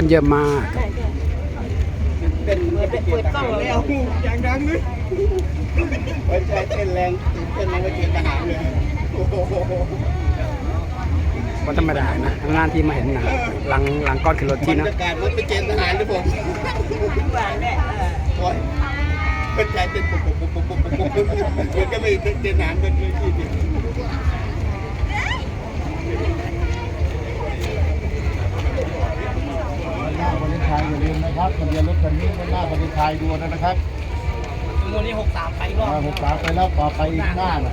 คนเยอะมากเป็นเป็นเปิดกล้องแล้วอย่างดังเลยหัวใจเต้นแรงตื่นเต้นมาเกณฑ์ทหารเลยโอ้โหวันธรรมดานะงานที่มาเห็นหนังหลังหลังก้อนขึ้นรถบรที่รนะยากาศมันเป็นเกณฑ์ทหารเลยผมโอ้ยหัวใจเต้นปุ๊บปุ๊บปุ๊บปุ๊บปุ๊บปุ๊บปุ๊บมันก็ไม่เป็นเกณฑ์ทหารเป็นที่ที่ วัน หน้าวันเลนไทน์อย่าลืมนะครับทะเบียนรถคันนี้วันหน้าวันเลนไทน์ดูนะครับวันนี้หกสามไปรอบมาหกสามไปแล้วต่อไปอีกหน้าน่ะ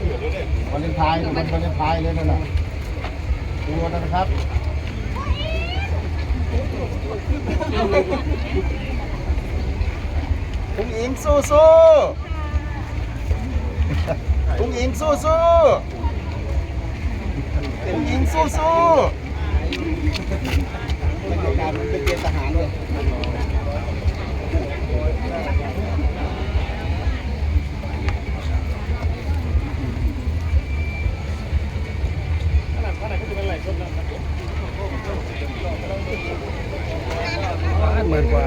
วันเลนไทน์วันวันเลนไทน์เลยนั่นน่ะดูนะครับพุงอิงสู้สู้พุงอิงสู้สู้พุงอิงสู้สู้ เป็นกาศมันเป็นเกณฑ์ทหารเลย หมื่นกว่า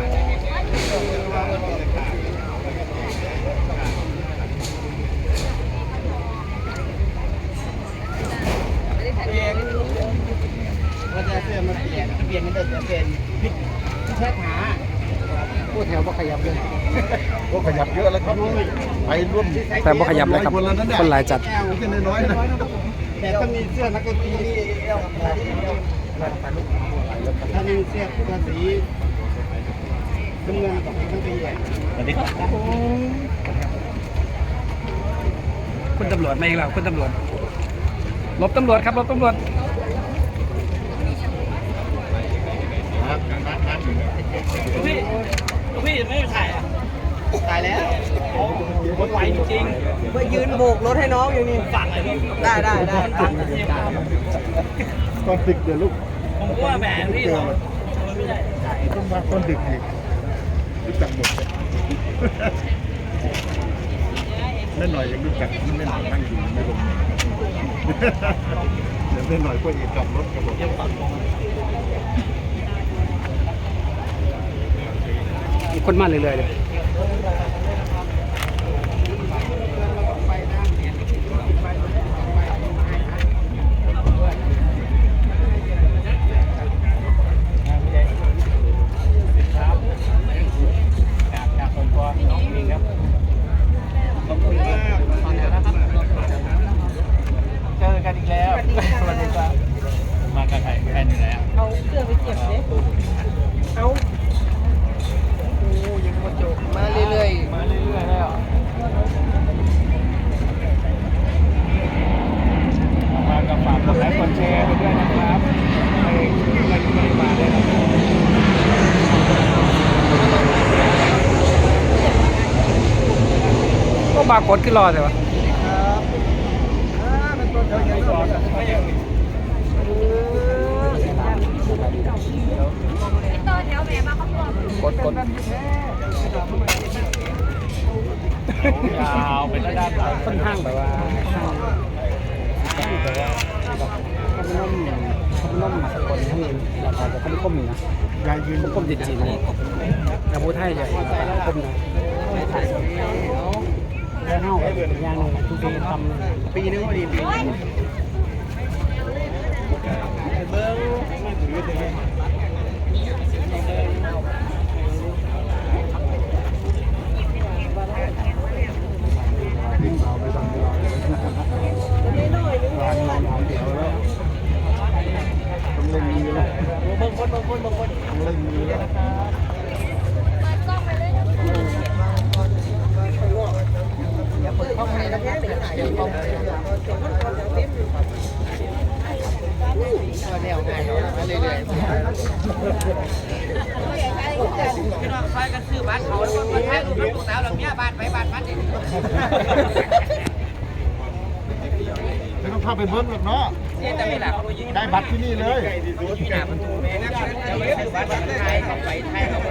ว่าจะเสื้อมาเปลี่ยนเปลี่ยนมันจะเป็นพิชาหา พูดแถวบ่ขยับเลย ก็ขยับเยอะแล้วครับไปร่วมแต่บ่ขยับเลยครับ คนละนั้นคนหลายจัดแก้วขึ้นน้อยๆนะแต่ถ้ามีเสื้อนักดนตรีนี่ถ้ามีเสื้อตัวสีน้ำเงินกับทั้งปีอะสวัสดีครับคุณตำรวจมาอีกแล้วคุณตำรวจลบตำรวจครับลบตำรวจพี่พี่ไม่ได้ถ่ายอะ ตายแล้วคนไหวจริงมายืนโบกรถให้น้องอยู่นี่ๆฝั่งเลยพี่ได้ได้ได้ตอนดึกเดี๋ยวลูกผมก็ว่าแหมพี่สองไม่ได้ต้องมาตอนดึกอีกรู้จักหมดเลยแม่หน่อยยังรู้จักแม่หน่อยนั่งอยู่ไม่ลงเดี๋ยวแม่หน่อยก็อีกกลับรถกับผมมีคนมาเรื่อยๆเลย Thank you. ก็บาร์กดขึ้นรอแต่ว่ากดกดยาวไปด้านหลังค่อนข้างแบบว่าข้างข้างแบบว่าแบบข้าวนุ่มข้าวนุ่มสกลให้เราขอจะข้าวก้มนี่นะยายยืนข้าวก้มจีนจีนนี่ยาบูไทยเลยข้าวก้มนะ แล้วเฮาอย่างหนึ่งทุกทีทำปีนึงพอดีปีนึงเอาไปสั่งเราร้านนอนหอมเดียวแล้วต้องเล่นมือแล้วบางคนบางคนบางคนต้องเล่นมือแล้ว พี่น้องคอยกันซื้อบ้านเขาแล้วมาถ่ายรูปกับลูกสาวเราเมียบ้านไปบ้านมันดิไม่ต้องเข้าไปเบิ้งหรอกเนาะเนี่ยแต่ไม่หลักเขายิงได้บัตรที่นี่เลยที่หน้าประตูแม่นะจะไปซื้อบ้านมันไทยเขาไปไทยเขาไป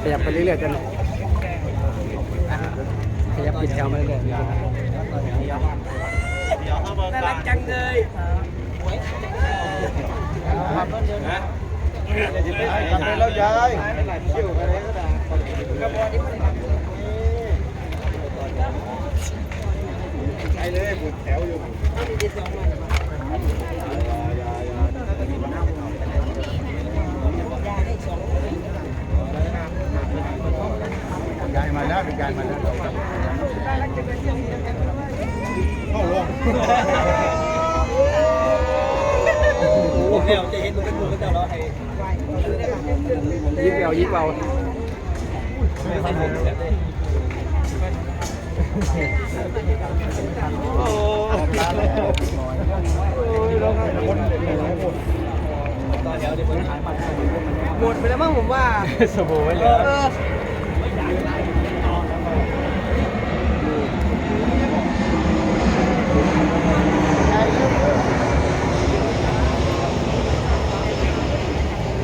ขาไม่ไกลเท่าเลยเด้อเดินหาหมูแย่เวลาไม่เกี่ยวขยับไปเรื่อยๆจนขยับปิดแถวมาเรื่อยๆน่ารักจังเลยทำไปแล้วยายเที่ยวไปแล้วไปเลยหมดแถวอยู่ยายมาแล้วยายมาแล้วเข้าลงเดี๋ย วจะเห็นมันเป็นหมูกันเจ้าเนาะไอ้ยิบเอายิบเอาหมดไปแล้วมั้งผมว่า สบู่ไว้เลเอย อ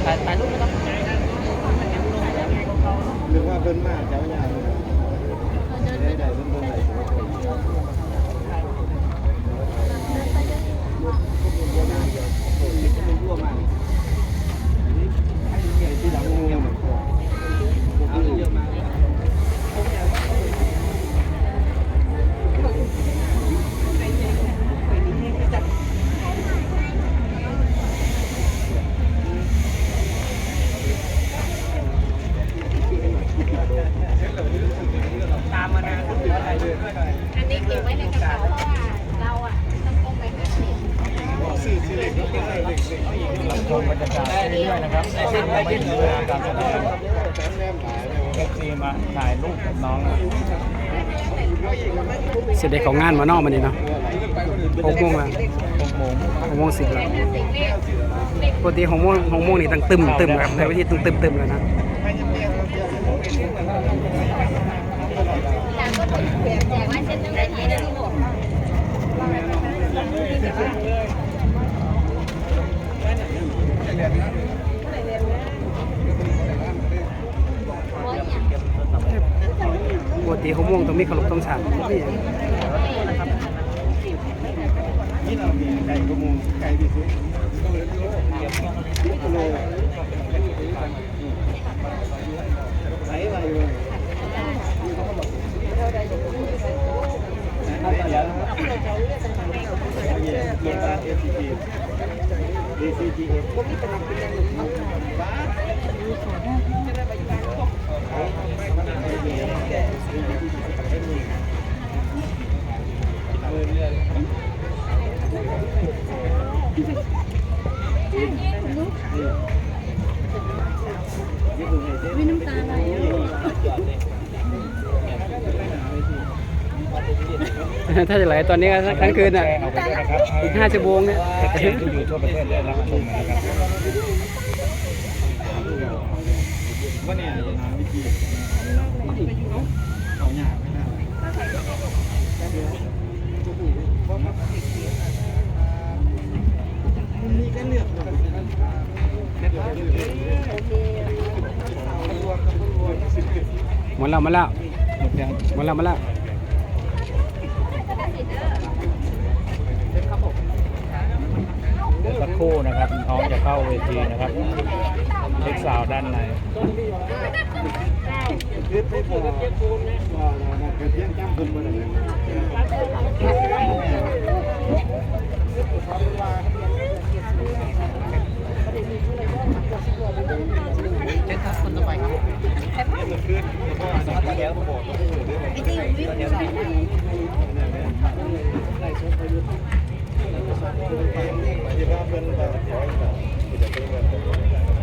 ถ่ายถ่ายรูปไม่ต้อง หรือว่าเพิ่ นมากเจ้าย่าได้ได้เพิ่นเพิ่นไหนที่หลังงูเหมือนกันเอาเยอะมาก ตามมานาน อันนี้เก็บไว้ในกระเป๋าเพราะว่าเราอะต้องพกไปหาเด็ก รับชมบรรยากาศเรื่อยๆนะครับไม่ถึงเวลาการแสดงเอฟซีมาถ่ายรูปกับน้องนะ เสร็จเด็กของงานมานอกมานี่เนาะหกโมงละหกโมงหกโมงสิบแล้วปกติหกโมงหกโมงนี่ตั้งตึมตึมครับในวิธีตึมตึมตึมเลยนะต่างก็ต้องแจกไว้เช่นนึงได้ไหนนะที่หนูโอ้ยอย่าง ปกติหกโมงต้องมีขนมต้องฉันนี่นี่เรามีไก่กระมูไก่ที่ซื้อกิโลไหนมาอยู่เกียร์ตาเอฟซีจีดีซีจีเอฟถ้าจะไหลตอนนี้ก็ทั้งคืนอะอีกห้าชั่วโมงเนี่ยอยู่ทั่วประเทศได้รับชมนะครับว่าเนี่ย แล้วหมดแล้วหมดยังหมดแล้วหมดแล้วสักครู่นะครับน้องจะเข้าเวทีนะครับเช็คซาวด์ด้านใน คือไปบอกว่าเกิดเที่ยงจ้ำคุณมาเลยเอาเอาคุณสวัสดีครับมาหรือยังครับคุ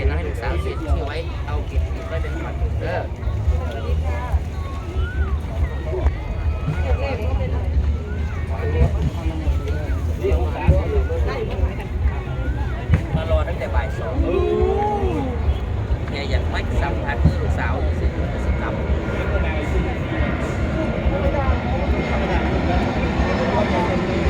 ยุทธ์จะให้ห้ลูสาวเสียชื่อไว้เอาเก็บไว้เป็นขวัญเออมารอตั้งแต่บ่ายสองเนี่ยอยากไม่สัมผัสลูกสาวสียสิครับเ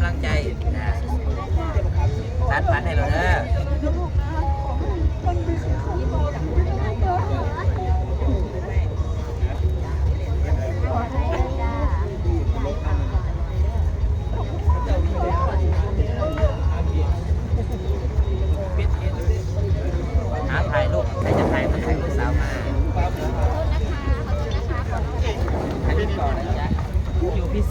ำลังใจนะรัดฟันให้เราเด้อหาถ่ายรูปใครจะถ่ายมาถ่ายลูกสาวมาอันนี้ก่อนนะจ๊ะอยู่พิเ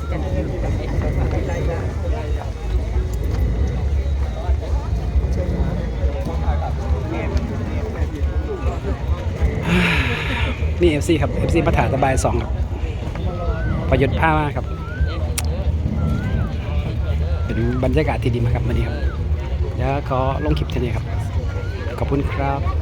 ศษอฟซีครับเอฟซีปัฏฐาสบายสองครับประยุทธ์ผ้ามากครับ เป็นบรรยากาศที่ดีมากครับวันนี้ครับเดี๋ยวขอลงคลิปเท่นี้ครับ ขอบคุณครับ